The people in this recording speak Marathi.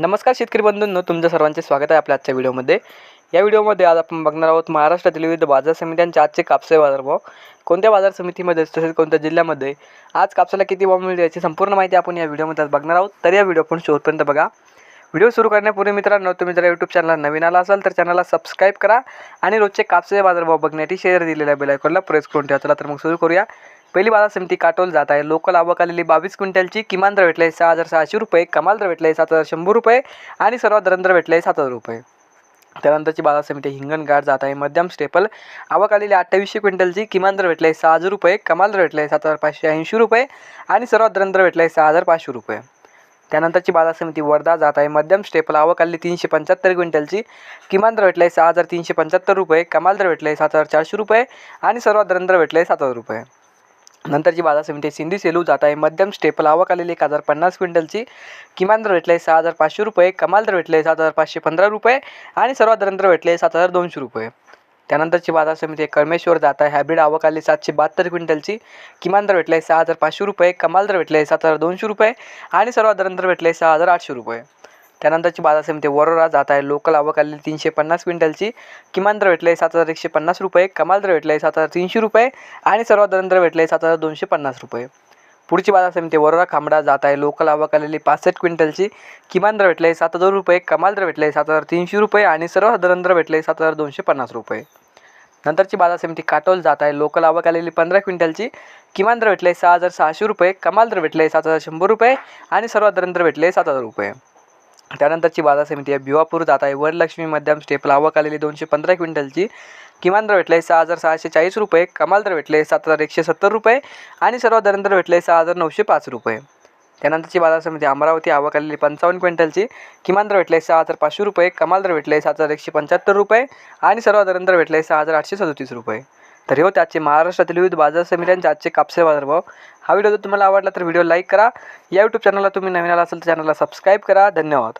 नमस्कार शेतकरी बंधूंनो तुमचं सर्वांचे स्वागत आहे आपल्या आजच्या व्हिडिओमध्ये. या व्हिडिओमध्ये आज आपण बघणार आहोत महाराष्ट्रातील विविध बाजार समित्यांचे आजचे कापसे बाजारभाव. कोणत्या बाजार समितीमध्ये तसेच कोणत्या जिल्ह्यामध्ये? आज कापसाला किती भाव मिळते याची संपूर्ण माहिती आपण या व्हिडिओमध्ये आज बघणार आहोत. तर या व्हिडिओ आपण शेवटपर्यंत बघा. व्हिडिओ सुरू करण्यापूर्वी मित्रांनो तुम्ही जर यूट्यूब चॅनलला नवीन आला असाल तर चॅनलला सबस्क्राईब करा आणि रोजचे कापसे बाजारभाव बघण्यासाठी शेअर दिलेल्या बेलायकॉनला प्रेस करून ठेवा. चला तर मग सुरू करूया. पहिली बाजार समिती काटोल जात आहे. लोकल आवक आलेली बावीस क्विंटलची किमान दर भेटले सहा हजार सहाशे रुपये कमाल दर भेटले सात हजार शंभर रुपये आणि सर्वात दरंध भेटलं आहे सात हजार रुपये. त्यानंतरची बाजार समिती हिंगणघाट जात आहे. मध्यम स्टेपल आवक आलेली अठ्ठावीसशे क्विंटलची किमान दर भेटले सहा हजार रुपये कमाल दर भेटले सात हजार पाचशे ऐंशी रुपये आणि सर्वात दरंध भेटलं आहे सहा हजार पाचशे रुपये. त्यानंतरची बाजार समिती वर्धा जात आहे. मध्यम स्टेपल आवक आली तीनशे पंच्याहत्तर क्विंटलची. किमान दर भेटले सहा हजार तीनशे पंच्याहत्तर रुपये. कमाल दर भेटले सात हजार चारशे रुपये आणि सर्वात दर भेटले सात हजार रुपये. नंतरची बाजार समिती सिंधी सेलू जात आहे. मध्यम स्टेपल आवक आलेली एक हजार पन्नास क्विंटलची. किमान दर भेटले सहा हजार पाचशे रुपये. कमाल दर भेटले सात हजार पाचशे पंधरा रुपये आणि सर्वात दर भेटले सात हजार दोनशे रुपये. त्यानंतरची बाजार समिती कर्मेश्वर जात आहे. हायब्रिड आवक आली सातशे बहात्तर क्विंटलची. किमान दर भेटले सहा हजार पाचशे रुपये. कमाल दर भेटले सात हजार दोनशे रुपये. आणि सर्वात दर भेटले सहा हजार आठशे रुपये. त्यानंतरची बाजार समिती वरोरा जात आहे. लोकल आवक आलेली तीनशे पन्नास क्विंटलची. किमान दर भेटले सात हजार एकशे पन्नास रुपये. कमाल दर भेटले सात हजार तीनशे रुपये. आणि सर्वात दर भेटले सात हजार दोनशे पन्नास रुपये. पुढची बाजार समिती वरोरा खांबडा जात आहे. लोकल आवक आलेली पासष्ट क्विंटलची. किमान दर भेटले सात हजार रुपये. कमाल दर भेटले सात हजार तीनशे रुपये. आणि सर्व दर भेटले सात हजार दोनशे पन्नास रुपये. नंतरची बाजार समिती काटोल जात आहे लोकल आवक आलेली पंधरा क्विंटलची. किमान दर भेटले सहा हजार सहाशे रुपये. कमाल दर भेटले सात हजार शंभर रुपये. आणि सर्वात दर भेटले सात हजार रुपये. त्यानंतरची बाजार समिती आहे भिवापूर जात आहे वरलक्ष्मी मध्यम स्टेपल आवक आलेली दोनशे पंधरा क्विंटलची. किमान दर भेटले सहा हजार सहाशे चाळीस रुपये. कमाल दर भेटले सात हजार एकशे सत्तर रुपये. आणि सर्वात दर भेटले सहा हजार नऊशे पाच रुपये. त्यानंतरची बाजार समिती अमरावती आवक आलेली पंचावन्न क्विंटलची. किमान दर भेटले सहा हजार पाचशे रुपये कमाल दर भेटले सात हजार एकशे पंच्याहत्तर रुपये आणि सर्वात दर भेटले सहा हजार आठशे सदतीस रुपये. तर हे होते आजचे महाराष्ट्रातील विविध बाजार समित्यांचे आजचे कापसे बाजारभाव. हा व्हिडिओ जर तुम्हाला आवडला तर व्हिडिओ लाईक करा. या यूट्यूब चॅनलला तुम्ही नवीन आला असेल तर चॅनलला सबस्क्राईब करा. धन्यवाद.